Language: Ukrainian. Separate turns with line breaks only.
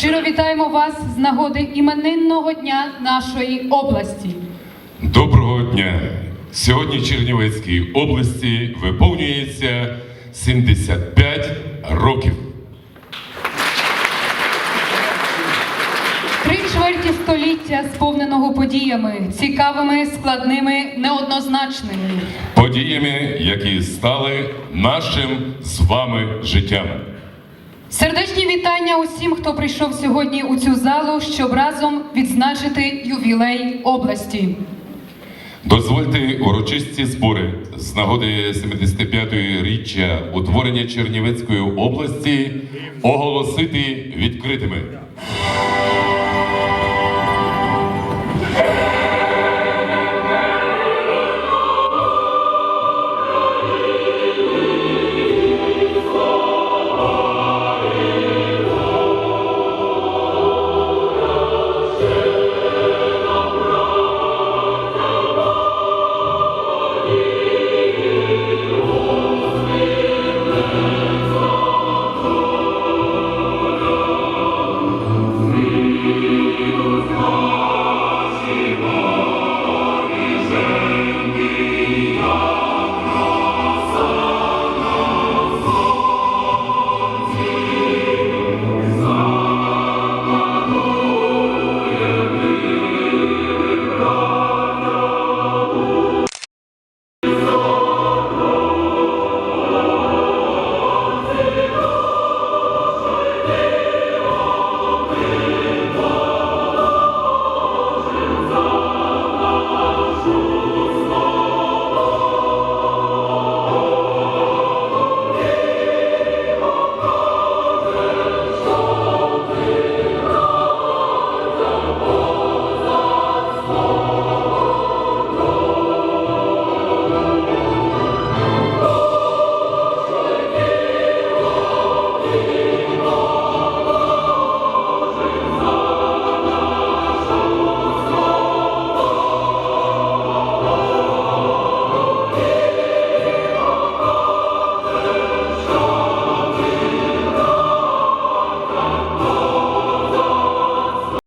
Щиро вітаємо вас з нагоди іменинного дня нашої області.
Доброго дня! Сьогодні в Чернівецькій області виповнюється 75 років.
Три чверті століття сповненого подіями, цікавими, складними, неоднозначними.
Подіями, які стали нашим з вами життям.
Сердечні вітання усім, хто прийшов сьогодні у цю залу, щоб разом відзначити ювілей області.
Дозвольте урочисті збори з нагоди 75-ї річчя утворення Чернівецької області оголосити відкритими.